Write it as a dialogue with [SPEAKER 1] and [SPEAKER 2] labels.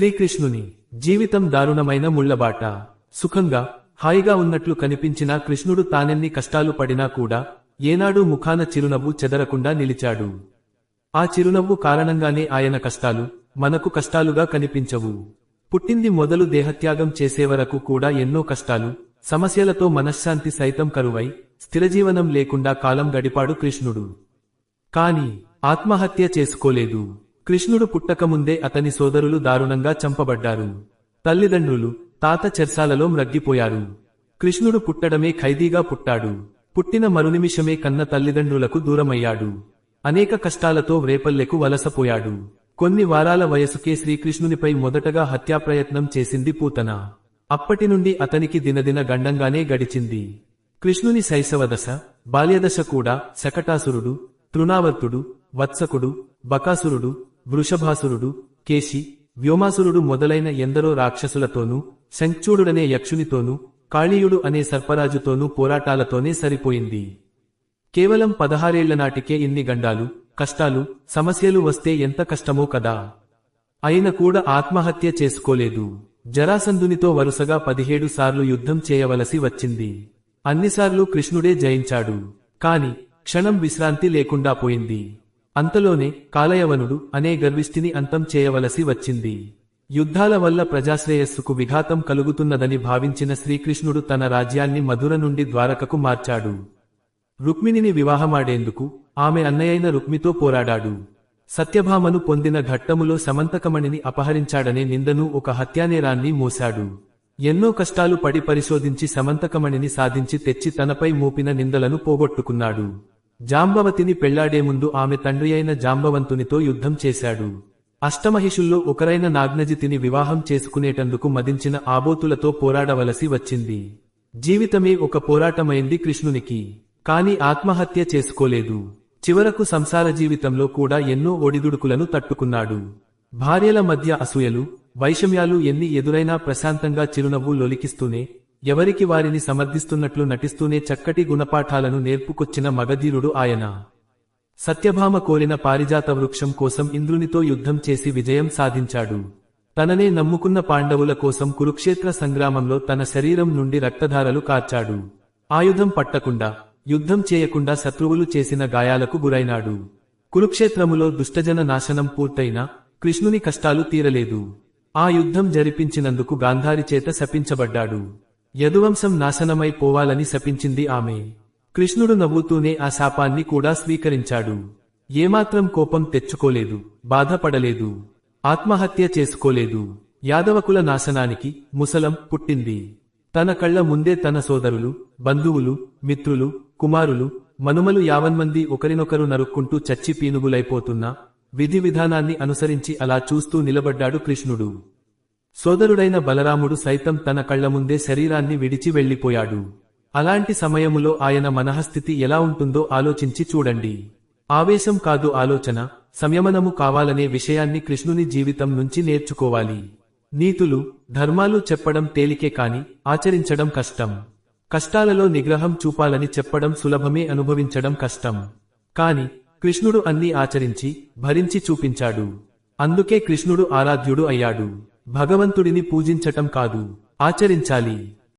[SPEAKER 1] శ్రీకృష్ణుని జీవితం దారుణమైన ముళ్ళబాట సుఖంగా హాయిగా ఉన్నట్లు కనిపించిన కృష్ణుడు తానెన్ని కష్టాలు పడినా కూడా ఏనాడూ ముఖాన చిరునవ్వు చెదరకుండా నిలిచాడు. ఆ చిరునవ్వు కారణంగానే ఆయన కష్టాలు మనకు కష్టాలుగా కనిపించవు. పుట్టింది మొదలు దేహత్యాగం చేసే వరకు కూడా ఎన్నో కష్టాలు సమస్యలతో మనశ్శాంతి సైతం కరువై స్థిరజీవనం లేకుండా కాలం గడిపాడు కృష్ణుడు. కాని ఆత్మహత్య చేసుకోలేదు. కృష్ణుడు పుట్టకముందే అతని సోదరులు దారుణంగా చంపబడ్డారు. తల్లిదండ్రులు తాత చెర్సాలలో మ్రగ్గిపోయారు. కృష్ణుడు పుట్టడమే ఖైదీగా పుట్టాడు. పుట్టిన మరునిమిషమే కన్న తల్లిదండ్రులకు దూరమయ్యాడు. అనేక కష్టాలతో రేపల్లెకు వలసపోయాడు. కొన్ని వారాల వయసుకే శ్రీకృష్ణునిపై మొదటగా హత్యాప్రయత్నం చేసింది పూతన. అప్పటి నుండి అతనికి దినదిన గండంగానే గడిచింది. కృష్ణుని శైశవదశ బాల్యదశ కూడా శకటాసురుడు తృణావర్తుడు వత్సకుడు బకాసురుడు వృషభాసురుడు కేశి వ్యోమాసురుడు మొదలైన ఎందరో రాక్షసులతోనూ శంచూడుడనే యక్షునితోనూ కాళీయుడు అనే సర్పరాజుతోనూ పోరాటాలతోనే సరిపోయింది. కేవలం పదహారేళ్ళ నాటికే ఇన్ని గండాలు కష్టాలు సమస్యలు వస్తే ఎంత కష్టమో కదా. అయిన కూడా ఆత్మహత్య చేసుకోలేదు. జరాసంధునితో వరుసగా పదిహేడు సార్లు యుద్ధం చేయవలసి వచ్చింది. అన్నిసార్లు కృష్ణుడే జయించాడు. కాని క్షణం విశ్రాంతి లేకుండా పోయింది. అంతలోనే కాలయవనుడు అనే గర్విష్ఠిని అంతం చేయవలసి వచ్చింది. యుద్ధాల వల్ల ప్రజాశ్రేయస్సుకు విఘాతం కలుగుతున్నదని భావించిన శ్రీకృష్ణుడు తన రాజ్యాన్ని మధుర నుండి ద్వారకకు మార్చాడు. రుక్మిణిని వివాహమాడేందుకు ఆమె అన్నయ్యైన రుక్మితో పోరాడాడు. సత్యభామను పొందిన ఘట్టములో సమంతకమణిని అపహరించాడనే నిందను ఒక హత్యానేరాన్ని మోశాడు. ఎన్నో కష్టాలు పడి పరిశోధించి సమంతకమణిని సాధించి తెచ్చి తనపై మోపిన నిందలను పోగొట్టుకున్నాడు. జాంబవతిని పెళ్ళాడే ముందు ఆమె తండ్రి అయిన జాంబవంతునితో యుద్ధం చేశాడు. అష్టమహిషుల్లో ఒకరైన నాగ్నజితిని వివాహం చేసుకునేటందుకు మదించిన ఆబోతులతో పోరాడవలసి వచ్చింది. జీవితమే ఒక పోరాటమైంది కృష్ణునికి. కాని ఆత్మహత్య చేసుకోలేదు. చివరకు సంసార జీవితంలో కూడా ఎన్నో ఒడిదుడుకులను తట్టుకున్నాడు. భార్యల మధ్య అసూయలు వైషమ్యాలు ఎన్ని ఎదురైనా ప్రశాంతంగా చిరునవ్వు లొలికిస్తూనే ఎవరికి వారిని సమర్థిస్తున్నట్లు నటిస్తూనే చక్కటి గుణపాఠాలను నేర్పుకొచ్చిన మగధీరుడు ఆయన. సత్యభామ కోరిన పారిజాత వృక్షం కోసం ఇంద్రునితో యుద్ధం చేసి విజయం సాధించాడు. తననే నమ్ముకున్న పాండవుల కోసం కురుక్షేత్ర సంగ్రామంలో తన శరీరం నుండి రక్తధారలు కార్చాడు. ఆయుధం పట్టకుండా యుద్ధం చేయకుండా శత్రువులు చేసిన గాయాలకు గురైనాడు. కురుక్షేత్రములో దుష్టజన నాశనం పూర్తయినా కృష్ణుని కష్టాలు తీరలేదు. ఆ యుద్ధం జరిపించినందుకు గాంధారి చేత శపించబడ్డాడు. యదువంశం నాశనమై పోవాలని శపించింది ఆమె. కృష్ణుడు నవ్వుతూనే ఆ శాపాన్ని కూడా స్వీకరించాడు. ఏమాత్రం కోపం తెచ్చుకోలేదు బాధపడలేదు ఆత్మహత్య చేసుకోలేదు. యాదవకుల నాశనానికి ముసలం పుట్టింది. తన కళ్ళ ముందే తన సోదరులు బంధువులు మిత్రులు కుమారులు మనుమలు యావన్మంది ఒకరినొకరు నరుక్కుంటూ చచ్చి పీనుగులైపోతున్నా విధి విధానాన్ని అనుసరించి అలా చూస్తూ నిలబడ్డాడు కృష్ణుడు. సోదరుడైన బలరాముడు సైతం తన కళ్ళ ముందే శరీరాన్ని విడిచి వెళ్ళిపోయాడు అలాంటి సమయములో ఆయన మనహస్థితి ఎలా ఉంటుందో ఆలోచించి చూడండి. ఆవేశం కాదు ఆలోచన సంయమనము కావాలనే విషయాన్ని కృష్ణుని జీవితం నుంచి నేర్చుకోవాలి. నీతులు ధర్మాలు చెప్పడం తేలికే కాని ఆచరించడం కష్టం. కష్టాలలో నిగ్రహం చూపాలని చెప్పడం సులభమే అనుభవించడం కష్టం. కాని కృష్ణుడు అన్నీ ఆచరించి భరించి చూపించాడు. అందుకే కృష్ణుడు ఆరాధ్యుడు అయ్యాడు. భగవంతుడిని పూజించటం కాదు ఆచరించాలి.